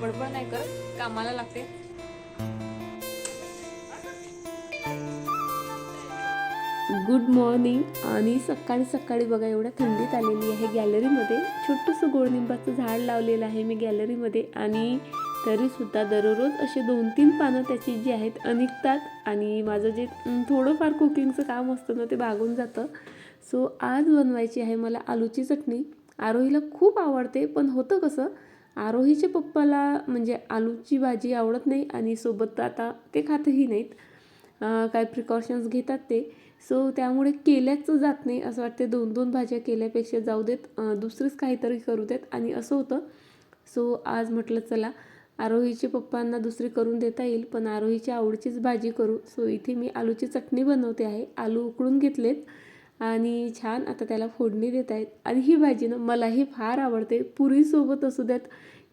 बडबड नाही करत कामाला लागते. गुड मॉर्निंग आणि सकाळी सकाळी बघा एवढ्या थंडीत आलेली आहे गॅलरीमध्ये. छोटंसं गोडनिंबाचं झाड लावलेलं आहे मी गॅलरीमध्ये. आणि तरीसुद्धा दररोज असे दोन तीन पानं त्याची जी आहेत निघतात आणि माझं जे थोडंफार कुकिंगचं काम असतं ना ते भागून जातं. सो आज बनवायची आहे मला आलूची चटणी. आरोहीला खूप आवडते पण होतं कसं आरोहीच्या पप्पाला म्हणजे आलूची भाजी आवडत नाही आणि सोबत आता ते खातही नाहीत. काय प्रिकॉशन्स घेतात ते. सो त्यामुळे केल्याच जात नाही असं वाटते. दोन दोन भाज्या केल्यापेक्षा जाऊ देत अं, दुसरीच काहीतरी करू देत. आणि असं होतं. सो आज म्हटलं चला आरोहीच्या पप्पांना दुसरी करून देता येईल पण आरोहीच्या आवडीचीच भाजी करू. सो इथे मी आलूची चटणी बनवते आहे. आलू उकळून घेतलेत. आणि छान आता त्याला फोडणी देत आहेत. आणि ही भाजी ना मलाही फार आवडते. पुरीसोबत असू द्यात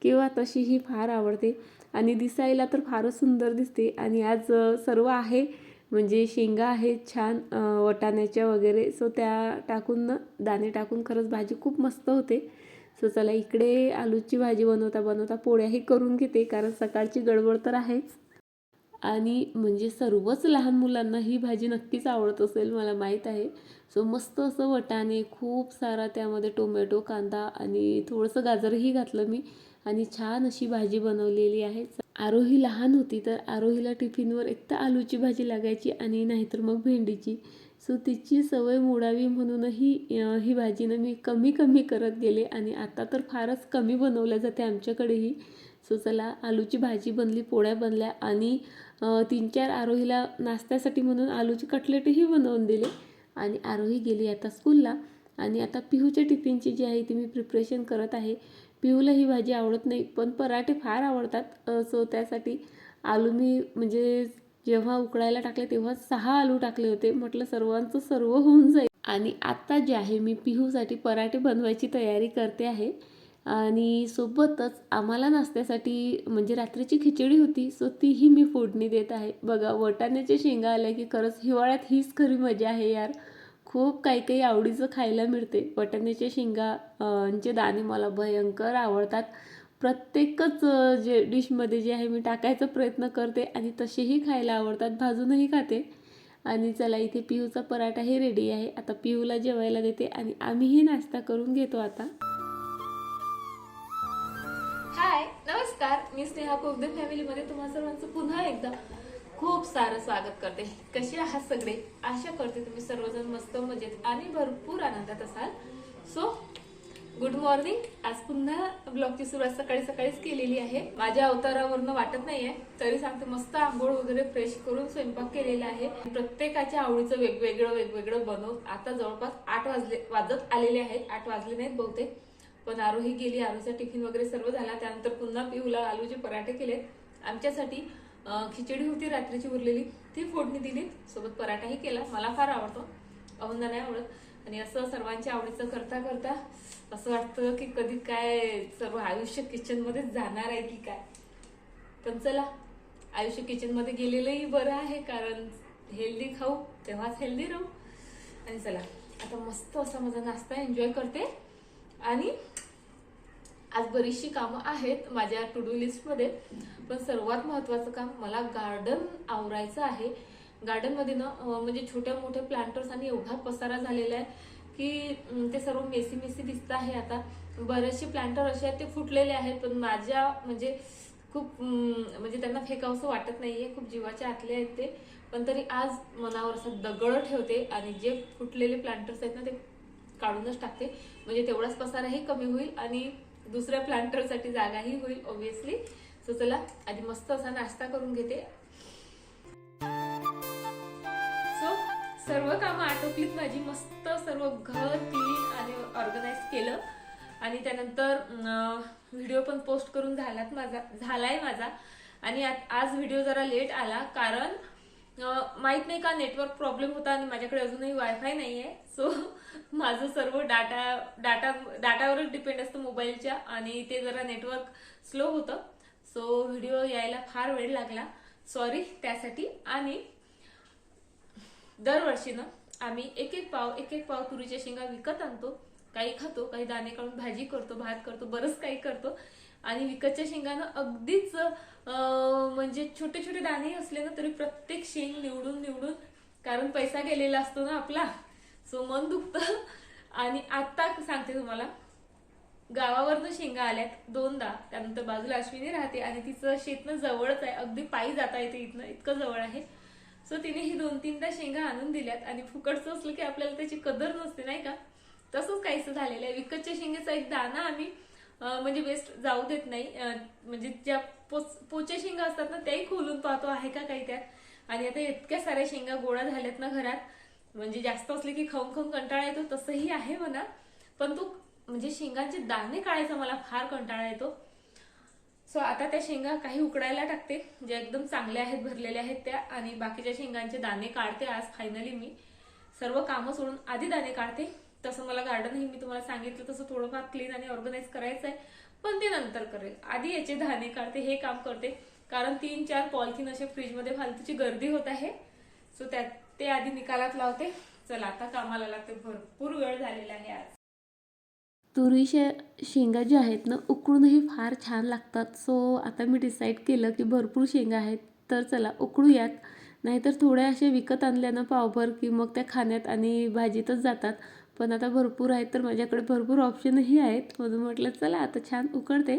किंवा तशीही फार आवडते. आणि दिसायला तर फारच सुंदर दिसते. आणि आज सर्व आहे. म्हणजे शेंगा आहेत छान वटाण्याच्या वगैरे. सो त्या टाकून दाणे टाकून खरंच भाजी खूप मस्त होते. सो चला इकडे आलूची भाजी बनवता बनवता पोळ्याही करून घेते. कारण सकाळची गडबड तर आहेच. आणि म्हणजे सर्वच लहान मुलांना ही भाजी नक्कीच आवडत असेल मला माहीत आहे. सो मस्त असं वटाणे खूप सारा त्यामध्ये टोमॅटो कांदा आणि थोडंसं गाजरही घातलं मी. आणि छान अशी भाजी बनवलेली आहे. आरोही लहान होती तर आरोहीला टिफिनवर एक तर आलूची भाजी लागायची आणि नाहीतर मग भेंडीची. सो तिची सवय मोडावी म्हणूनही ही भाजीनं मी कमी कमी करत गेले आणि आता तर फारच कमी बनवल्या जाते आमच्याकडेही. सो चला आलूची भाजी बनली पोळ्या बनल्या आणि तीन चार आरोहीला नाश्त्यासाठी म्हणून आलूचे कटलेटही बनवून दिले. आणि आरोही गेली आता स्कूलला आणि आता पिहूच्या टिफिनची जी आहे ती मी प्रिपरेशन करत आहे. पिहूला ही भाजी आवडत नाही पण पराठे फार आवडतात. सो त्यासाठी आलू मी म्हणजे जेव्हा उकळायला टाकले तेव्हा सहा आलू टाकले होते. म्हटलं सर्वांचं सर्व होऊन जाईल. आणि आत्ता जे आहे मी पिहूसाठी पराठे बनवायची तयारी करते आहे. आणि सोबतच आम्हाला नाश्त्यासाठी म्हणजे रात्रीची खिचडी होती सो तीही मी फोडणी देत आहे. बघा वटाण्याच्या शेंगा आल्या की खरंच हिवाळ्यात हीच खरी मजा आहे यार. खूप काही काही आवडीचं खायला मिळते. वटाण्याच्या शेंगा चे दाणे मला भयंकर आवडतात. प्रत्येकच जे डिशमध्ये जे आहे मी टाकायचा प्रयत्न करते आणि तसेही खायला आवडतात. भाजूनही खाते. आणि चला इथे पिहूचा पराठाही रेडी आहे. आता पिहूला जेवायला देते आणि आम्हीही नाश्ता करून घेतो आता. मी स्नेहा पोगदे फॅमिलीमध्ये तुम्हा सर्वांचं पुन्हा एकदा खूप सारं स्वागत करते. कसे आहात सगळे? आशा करते तुम्ही सर्वजण मस्त मजेत आणि भरपूर आनंदात असाल. सो गुड मॉर्निंग आज पुन्हा ब्लॉगची सुरुवात सकाळी सकाळीच केलेली आहे. माझ्या अवतारावरनं वाटत नाहीये तरी सांगते मस्त आंघोळ वगैरे फ्रेश करून स्वयंपाक केलेला आहे. प्रत्येकाच्या आवडीचं वेगवेगळं वेगवेगळं बनवून आता जवळपास आठ वाजले वाजत आलेले आहेत. आठ वाजले नाहीत बहुतेक. पण आरोही गेली आरोचा टिफिन वगैरे सर्व झाला. त्यानंतर पुन्हा पिऊला आलूचे पराठे केले. आमच्यासाठी खिचडी होती रात्रीची उरलेली. ती फोडणी दिली. सोबत पराठाही केला. मला फार आवडतो. अहुंदा नाही आवडत. आणि असं सर्वांच्या आवडीचं करता करता असं वाटतं की कधी काय सर्व आयुष्य किचनमध्येच जाणार आहे की काय. पण चला आयुष्य किचनमध्ये गेलेलंही बरं आहे. कारण हेल्दी खाऊ तेव्हाच हेल्दी राहू. आणि चला आता मस्त असा माझा नाश्ता एन्जॉय करते. आणि आज बरीचशी कामं आहेत माझ्या टू डू लिस्टमध्ये पण सर्वात महत्त्वाचं काम मला गार्डन आवरायचं आहे. गार्डनमध्ये ना म्हणजे छोट्या मोठ्या प्लांटर्स आणि एवढा पसारा झालेला आहे की ते सर्व मेसी मेसी दिसत आहे आता. बरेचसे प्लांटर असे आहेत ते फुटलेले आहेत पण माझ्या म्हणजे खूप म्हणजे त्यांना फेकावंसं वाटत नाहीये खूप जीवाच्या आतले आहेत ते. पण तरी आज मनावर असं दगड ठेवते आणि जे फुटलेले प्लांटर्स आहेत ना ते काढूनच टाकते. म्हणजे तेवढाच पसाराही कमी होईल आणि दुसऱ्या प्लांटरसाठी जागाही होईल ऑब्विसली सो चला आधी मस्त असा नाश्ता करून घेते. सो सर्व कामं आटोपलीत माझी. मस्त सर्व घर क्लीन आणि ऑर्गनाईज केलं. आणि त्यानंतर व्हिडिओ पण पोस्ट करून झालात माझा झालाय माझा. आणि आज व्हिडिओ जरा लेट आला कारण माहीत नाही का नेटवर्क प्रॉब्लेम होता आणि माझ्याकडे अजूनही वायफाय नाही आहे सो माझं सर्व डाटा डाटा डाटावरच डिपेंड असतं मोबाईलच्या आणि ते जरा नेटवर्क स्लो होतं. सो व्हिडिओ यायला फार वेळ लागला. सॉरी त्यासाठी. आणि दरवर्षी ना आम्ही एक एक पाव एक एक पाव तुरीच्या शेंगा विकत आणतो. काही खातो काही दाणे काढून भाजी करतो भात करतो बरंच काही करतो. आणि विकतच्या शेंगानं अगदीच म्हणजे छोटे छोटे दाणे असले ना तरी प्रत्येक शेंग निवडून निवडून कारण पैसा गेलेला असतो ना आपला सो मन दुखतं. आणि आता सांगते तुम्हाला गावावरनं शेंगा आल्यात दोनदा त्यानंतर बाजूला अश्विनी राहते आणि तिचं शेतनं जवळच आहे अगदी पायी जाता येते इथनं इतकं जवळ आहे. सो तिने ही दोन तीनदा शेंगा आणून दिल्यात आणि फुकटचं असलं की आपल्याला त्याची कदर नसते नाही का? तसंच काहीसं झालेलं आहे. विकतच्या शेंगेचा एक दाना आम्ही म्हणजे वेस्ट जाऊ देत नाही. म्हणजे ज्या पोच शेंगा असतात ना त्याही खोलून पाहतो. आहे का काही त्यात? आणि आता इतक्या साऱ्या शेंगा गोळा झाल्यात ना घरात. म्हणजे जास्त असले की खाऊन खाऊन कंटाळा येतो तसंही आहे म्हणा. पण तो म्हणजे शेंगांचे दाणे काढायचा मला फार कंटाळा येतो. सो आता त्या शेंगा काही उकडायला टाकते. ज्या एकदम चांगल्या आहेत भरलेल्या आहेत त्या. आणि बाकीच्या शेंगांचे दाणे काढते आज फायनली मी. सर्व कामं सोडून आधी दाणे काढते. तसं मला गार्डनही मी तुम्हाला सांगितलं तसं थोडंफार क्लीन आणि ऑर्गनाईज करायचं आहे. पण ते नंतर करेल. आधी याचे दाणे काढते हे काम करते. कारण तीन चार पॉलिथिन असे फ्रीजमध्ये फालतूची गर्दी होत आहे. सो त्यात ते आधी निकालात लावते. चला आता कामाला लागते. भरपूर वेळ झालेला आहे आज. तुरीच्या शेंगा ज्या आहेत ना उकळूनही फार छान लागतात. सो आता मी डिसाईड केलं की भरपूर शेंगा आहेत तर चला उकळूयात नाहीतर थोड्या असे विकत आणल्या ना पावभर की मग त्या खाण्यात आणि भाजीतच जातात. पण आता भरपूर आहेत तर माझ्याकडे भरपूर ऑप्शनही आहेत. म्हणून म्हटलं चला आता छान उकडते.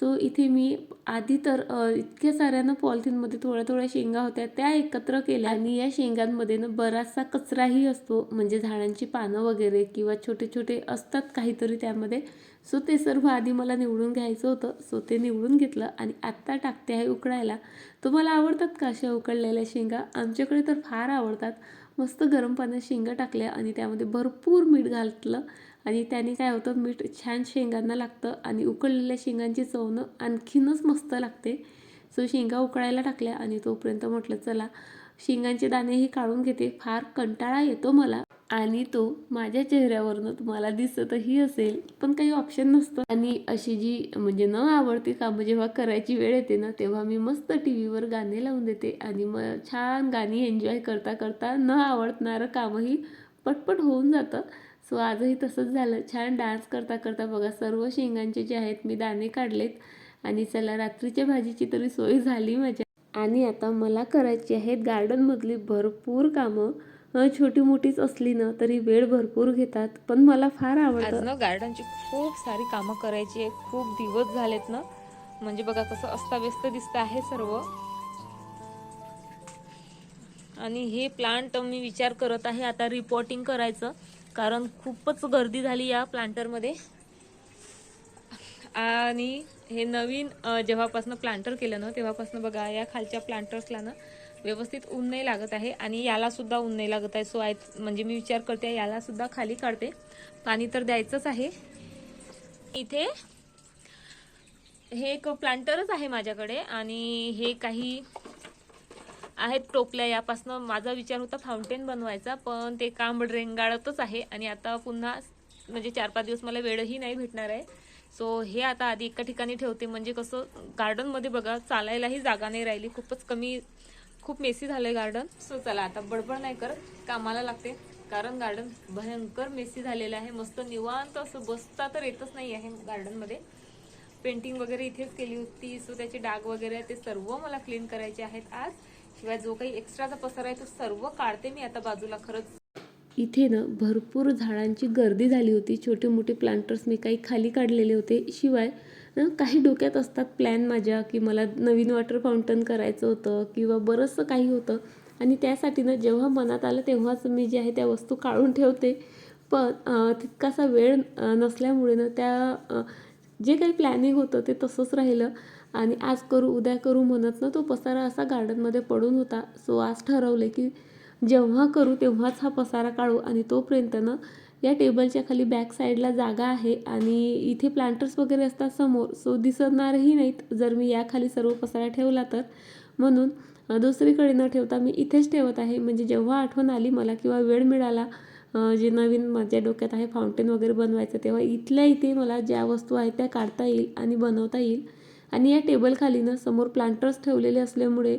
सो इथे मी आधी तर इतक्या साऱ्यानं पॉलिथिनमध्ये थोड्या थोड्या शेंगा होत्या त्या एकत्र केल्या. आणि या शेंगांमध्ये ना बराचसा कचराही असतो म्हणजे झाडांची पानं वगैरे किंवा छोटे छोटे असतात काहीतरी त्यामध्ये. सो ते सर्व आधी मला निवडून घ्यायचं होतं. सो ते निवडून घेतलं आणि आत्ता टाकते आहे उकडायला. तुम्हाला आवडतात का अशा उकडलेल्या शेंगा? आमच्याकडे तर फार आवडतात. मस्त गरम पाण्यात शेंगा टाकल्या आणि त्यामध्ये भरपूर मीठ घातलं. आणि त्याने काय होतं मीठ छान शेंगांना लागतं आणि उकळलेल्या शेंगांची चवनं आणखीनच मस्त लागते. सो शेंगा उकळायला टाकल्या आणि तोपर्यंत म्हटलं चला शेंगांचे दाणेही काढून घेते. फार कंटाळा येतो मला. आणि तो माझ्या चेहऱ्यावरनं तुम्हाला दिसतही असेल पण काही ऑप्शन नसतं. आणि अशी जी म्हणजे न आवडती कामं जेव्हा करायची वेळ येते ना तेव्हा मी मस्त टी व्हीवर गाणे लावून देते आणि मग छान गाणी एन्जॉय करता करता न आवडणारं कामही पटपट होऊन जातं. सो आजही तसंच झालं. छान डान्स करता करता बघा सर्व शेंगांचे जे आहेत मी दाणे काढलेत आणि चला रात्रीच्या भाजीची तरी सोय झाली माझ्या. आणि आता मला करायची आहेत गार्डनमधली भरपूर कामं. छोटी मोठीच असली ना तरी वेळ भरपूर घेतात. पण मला फार आवडतं. ना गार्डनची खूप सारी कामं करायची आहे. खूप दिवस झालेत ना. म्हणजे बघा कसं अस्ताव्यस्त दिसत आहे सर्व. आणि हे प्लांट मी विचार करत आहे आता रिपोर्टिंग करायचं. कारण खूपच गर्दी झाली या प्लांटरमध्ये आणि हे नवीन जेव्हापासनं प्लांटर केलं ना तेव्हापासनं बघा या खालच्या प्लांटर्सला ना व्यवस्थित ऊन नाही लागत आहे आणि याला सुद्धा ऊन नाही लागत आहे. सो आय म्हणजे मी विचार करते याला सुद्धा खाली काढते. पाणी तर द्यायचंच आहे. इथे हे एक प्लांटरच आहे माझ्याकडे आणि हे काही आहेत टोपल्या. यापासनं माझा विचार होता फाउंटेन बनवायचा पण ते काम रेंगाळतच आहे आणि आता पुन्हा म्हणजे चार पाच दिवस मला वेळही नाही भेटणार आहे. सो हे आता आधी एका ठिकाणी ठेवते. म्हणजे कसं गार्डनमध्ये बघा चालायलाही जागा नाही राहिली. खूपच कमी खूप मेसी झालंय गार्डन. सो चला आता बडबड नाही करत कामाला लागते. कारण गार्डन भयंकर मेसी झालेलं आहे. मस्त निवांत असं बसता तर येतच नाही आहे गार्डनमध्ये. पेंटिंग वगैरे इथेच केली होती. सो त्याचे डाग वगैरे ते सर्व मला क्लीन करायचे आहेत आज. शिवाय जो काही एक्स्ट्राचा पसारा आहे तो सर्व काढते मी आता बाजूला खरंच. इथे ना भरपूर झाडांची गर्दी झाली होती. छोटे मोठे प्लांटर्स मी काही खाली काढलेले होते. शिवाय काही डोक्यात असतात प्लॅन माझ्या की मला नवीन वॉटर फाउंटन करायचं होतं किंवा बरंचसं काही होतं. आणि त्यासाठी ना जेव्हा मनात आलं तेव्हाच मी जे आहे त्या वस्तू काढून ठेवते. पण तितकासा वेळ नसल्यामुळे ना त्या जे काही प्लॅनिंग होतं ते तसंच राहिलं. आणि आज करू उद्या करू म्हणत ना तो पसारा असा गार्डनमध्ये पडून होता. सो आज ठरवले की जेव्हा करू तेव्हाच हा पसारा काढू. आणि तोपर्यंत ना या टेबलच्या खाली बॅक साईडला जागा आहे आणि इथे प्लांटर्स वगैरे असतात समोर सो दिसणारही नाहीत. जर मी याखाली सर्व पसारा ठेवला तर. म्हणून दुसरीकडे न ठेवता मी इथेच ठेवत आहे. म्हणजे जेव्हा आठवण आली मला किंवा वेळ मिळाला जे नवीन माझ्या डोक्यात आहे फाउंटेन वगैरे बनवायचं तेव्हा इथल्या इथे मला ज्या वस्तू आहेत त्या काढता येईल आणि बनवता येईल. आणि या टेबलखाली ना समोर प्लांटर्स ठेवलेले असल्यामुळे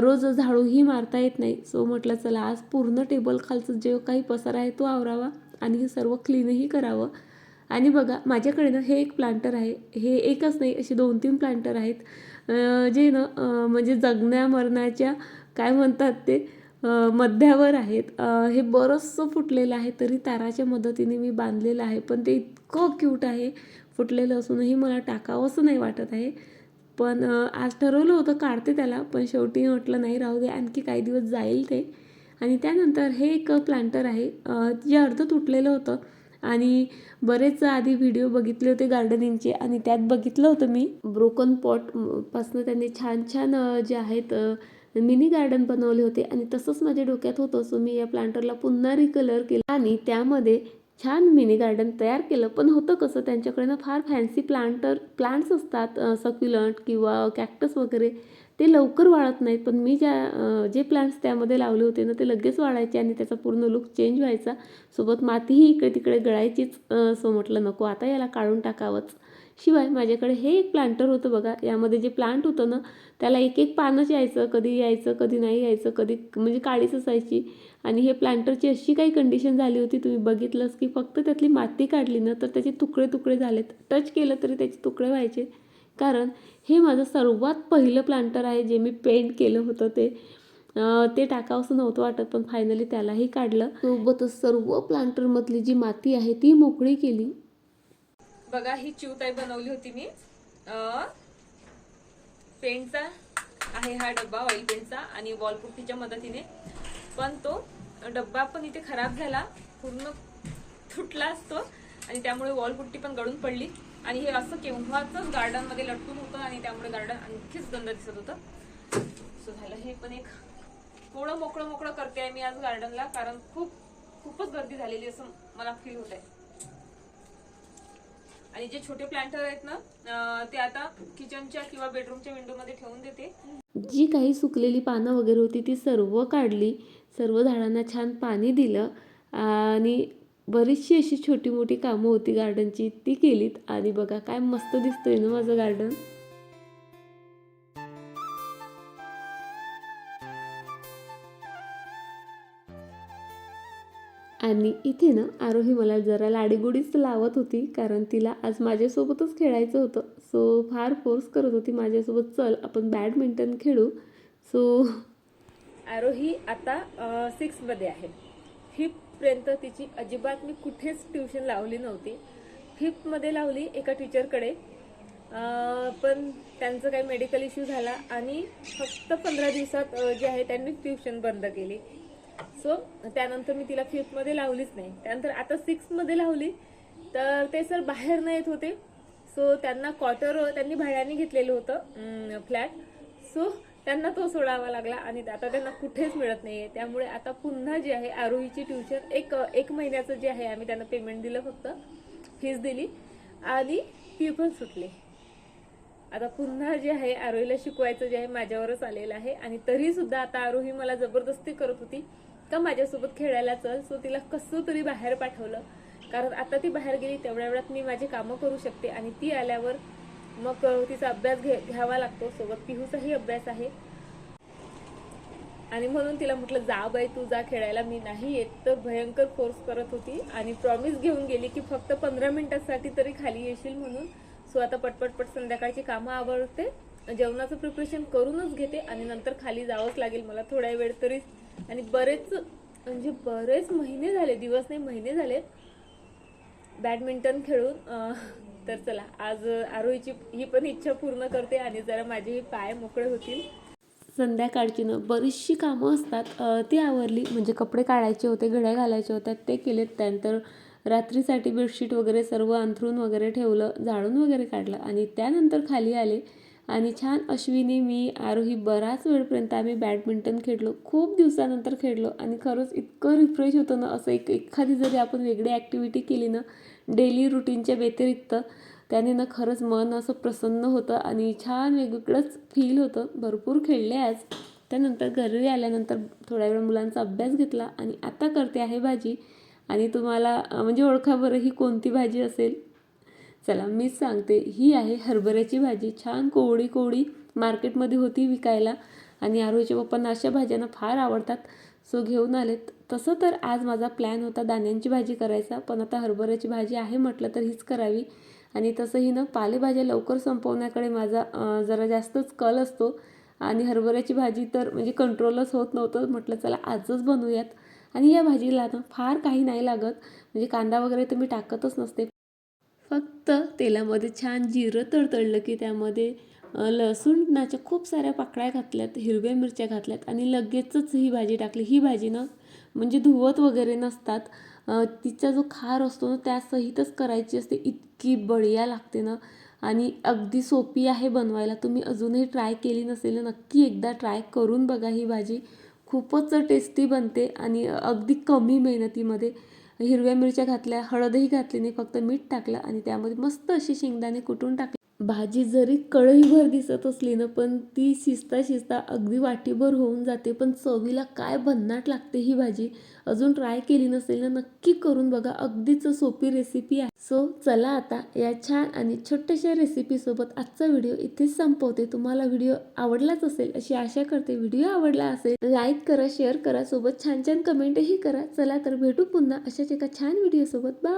रोज झाडूही मारता येत नाही. सो म्हटलं चला आज पूर्ण टेबल खालचं जे काही पसारा आहे तो आवरावा. आणि हे सर्व क्लीनही करावं. आणि बघा माझ्याकडे ना हे एक प्लांटर आहे. हे एकच नाही असे दोन तीन प्लांटर आहेत. जे ना म्हणजे जगण्या मरणाच्या काय म्हणतात ते मध्यावर आहेत. हे बरंचसं फुटलेलं आहे तरी ताराच्या मदतीने मी बांधलेलं आहे. पण ते इतकं क्यूट आहे फुटलेलं असूनही मला टाकावंसं नाही वाटत आहे. पण आज ठरवलं होतं काढते त्याला. पण शेवटी म्हटलं नाही राहू दे आणखी काही दिवस जाईल ते. आणि त्यानंतर हे एक प्लांटर आहे जे अर्ध तुटलेलं होतं. आणि बरेच आधी व्हिडिओ बघितले होते गार्डनिंगचे आणि त्यात बघितलं होतं मी. ब्रोकन पॉटपासनं त्यांनी छान छान जे आहेत मिनी गार्डन बनवले होते. आणि तसंच माझ्या डोक्यात होतं सो मी या प्लांटरला पुन्हा रिकलर केलं. आणि त्यामध्ये छान मिनी गार्डन तयार केलं. पण होतं कसं त्यांच्याकडे ना फार फॅन्सी प्लांटर प्लांट्स असतात सक्युलंट किंवा कॅक्टस वगैरे. ते लवकर वाळत नाहीत पण मी ज्या जे प्लांट्स त्यामध्ये लावले होते ना ते लगेच वाळायचे आणि त्याचा पूर्ण लुक चेंज व्हायचा. सोबत मातीही इकडे तिकडे गळायचीच अं, सो म्हटलं नको आता याला काढून टाकावंच. शिवाय माझ्याकडे हे एक प्लांटर होतं बघा यामध्ये जे प्लांट होतं ना त्याला एक एक पानच यायचं कधी यायचं कधी नाही यायचं कधी म्हणजे काळीच असायची. आणि हे प्लांटरची अशी काही कंडिशन झाली होती तुम्ही बघितलंच की फक्त त्यातली माती काढली ना तर त्याचे तुकडे तुकडे झालेत. टच केलं तरी त्याचे तुकडे व्हायचे. कारण हे माझं सर्वात पहिलं प्लांटर आहे जे मी पेंट केलं होतं ते. ते टाकावंसं नव्हतं वाटत पण फायनली त्यालाही काढलं. सोबतच सर्व प्लांटरमधली जी माती आहे ती मोकळी केली. बघा ही चिवताई बनवली होती मी. पेंटचा आहे हा डब्बा ऑइल पेंटचा आणि वॉलपुट्टीच्या मदतीने. पण तो डब्बा पण इथे खराब झाला. पूर्ण तुटला असतो आणि त्यामुळे वॉलपुट्टी पण गळून पडली. आणि हे असं केव्हाच गार्डनमध्ये लटकून होतं आणि त्यामुळे गार्डन आणखीच गंद दिसत होतं. सो झालं हे पण एक थोडं मोकळं मोकळं करते आहे मी आज गार्डनला कारण खूप खूपच गर्दी झालेली असं मला फील होत आहे आणि जे छोटे प्लांटर आहेत ना ते आता किचनच्या किंवा बेडरूमच्या विंडो मध्ये ठेवून देते. जी काही सुकलेली पानं वगैरे होती ती सर्व काढली सर्व झाडांना छान पाणी दिलं आणि बरीचशी अशी छोटी मोठी कामं होती गार्डनची ती केलीत. आणि बघा काय मस्त दिसतंय ना माझं गार्डन आणि इथे ना आरोही मला जरा लाडीगुडीच लावत होती कारण तिला आज माझ्यासोबतच खेळायचं होतं. सो फार फोर्स करत होती माझ्यासोबत. चल आपण बॅडमिंटन खेळू. सो आरोही आता सिक्समध्ये आहे. फिफ्थपर्यंत तिची अजिबात मी कुठेच ट्युशन लावली नव्हती. फिफ्थमध्ये लावली एका टीचरकडे. पण त्यांचं काही मेडिकल इश्यू झाला आणि फक्त पंधरा दिवसात जे आहे त्यांनी ट्युशन बंद केली. सो त्यानंतर मी तिला फिफ्थमध्ये लावलीच नाही. त्यानंतर आता सिक्समध्ये लावली तर ते सर बाहेर न येत होते. सो त्यांना क्वार्टर त्यांनी भाड्याने घेतलेलं होतं फ्लॅट. सो त्यांना तो सोडावा लागला आणि आता त्यांना कुठेच मिळत नाहीये. त्यामुळे आता पुन्हा जे आहे आरोहीची ट्युशन एक एक महिन्याचं जे आहे आम्ही त्यांना पेमेंट दिलं फक्त. फीस दिली. आणि ती पण सुटली. आता पुन्हा जे आहे आरोहीला शिकवायचं जे आहे माझ्यावरच आलेलं आहे. आणि तरी सुद्धा आता आरोही मला जबरदस्ती करत होती का माझ्यासोबत खेळायला चल? सो तिला कसं तरी बाहेर पाठवलं. कारण आता ती बाहेर गेली तेवढ्या वेळात मी माझी कामं करू शकते. आणि ती आल्यावर मग कळवतीचा तिचा अभ्यास घे घ्यावा लागतो. सोबत पिहूचाही अभ्यास आहे. आणि म्हणून तिला म्हटलं जा बाई तू जा खेळायला. मी नाही येत तर भयंकर फोर्स करत होती. आणि प्रॉमिस घेऊन गेली की फक्त पंधरा मिनिटासाठी तरी खाली येशील म्हणून. सो आता पटपटपट संध्याकाळची कामं आवडते जेवणाचं प्रिपरेशन करूनच घेते. आणि नंतर खाली जावंच लागेल मला थोड्या वेळ तरी. आणि बरेच म्हणजे बरेच महिने झाले दिवस नाही महिने झाले बॅडमिंटन खेळून तर चला आज आरोहीची ही पण इच्छा पूर्ण करते आणि जरा माझे पाय मोकळे होतील. संध्याकाळची ना बरीचशी कामं असतात. ती आवरली. म्हणजे कपडे काढायचे होते घड्या घालायच्या होत्या ते केलेत त्यानंतर रात्रीसाठी बेडशीट वगैरे सर्व अंथरून वगैरे ठेवलं झाडून वगैरे काढलं आणि त्यानंतर खाली आले. आणि छान अश्विनी मी आरोही बराच वेळपर्यंत आम्ही बॅडमिंटन खेळलो. खूप दिवसानंतर खेळलो आणि खरंच इतकं रिफ्रेश होतं ना असं एक एखादी जरी आपण वेगळी ॲक्टिव्हिटी केली ना डेली रुटीनच्या व्यतिरिक्त त्याने ना खरंच मन असं प्रसन्न होतं आणि छान वेगवेगळंच फील होतं. भरपूर खेळले आज. त्यानंतर घरी आल्यानंतर थोड्या वेळ मुलांचा अभ्यास घेतला आणि आता करते आहे भाजी. आणि तुम्हाला म्हणजे ओळखा बरं ही कोणती भाजी असेल? चला मीच सांगते. ही आहे हरभऱ्याची भाजी. छान कोवळी कोवळी मार्केटमध्ये होती विकायला. आणि आरोहीच्या पप्पांना अशा भाज्यांना फार आवडतात. सो घेऊन आलेत. तसं तर आज माझा प्लॅन होता दाण्यांची भाजी करायचा पण आता हरभऱ्याची भाजी आहे म्हटलं तर हीच करावी. आणि तसंही ना पालेभाज्या लवकर संपवण्याकडे माझा जरा जास्तच कल असतो. आणि हरभऱ्याची भाजी तर म्हणजे कंट्रोलच होत नव्हतं म्हटलं चला आजच बनवूयात. आणि या भाजीला ना फार काही नाही लागत म्हणजे कांदा वगैरे तर मी टाकतच नसते. फक्त तेलामध्ये छान जिरं तडतडलं की त्यामध्ये लसूणाच्या खूप साऱ्या पाकळ्या घातल्यात हिरव्या मिरच्या घातल्यात आणि लगेचच ही भाजी टाकली. ही भाजी ना म्हणजे धुवत वगैरे नसतात. तिचा जो खार असतो ना त्यासहितच करायची असते. इतकी बढिया लागते ना. आणि अगदी सोपी आहे बनवायला. तुम्ही अजूनही ट्राय केली नसेल नक्की एकदा ट्राय करून बघा ही भाजी. खूपच टेस्टी बनते आणि अगदी कमी मेहनतीमध्ये. हिरव्या मिरच्या घातल्या हळदही घातली नाही फक्त मीठ टाकलं आणि त्यामध्ये मस्त अशी शेंगदाणे कुटून टाकले. भाजी जरी कढईभर दिसत असली ना पण ती शिजता शिजता अगदी वाटीभर होऊन जाते. पण चवीला काय भन्नाट लागते ही भाजी? अजून ट्राय केली नसेल ना नक्की करून बघा. अगदीच सोपी रेसिपी आहे. सो चला आता या छान आणि छोट्याशा रेसिपीसोबत आजचा व्हिडिओ इथेच संपवते. तुम्हाला व्हिडिओ आवडलाच असेल अशी आशा करते. व्हिडिओ आवडला असेल लाईक करा शेअर करा सोबत छान छान कमेंटही करा. चला तर भेटू पुन्हा अशाच एका छान व्हिडिओसोबत बा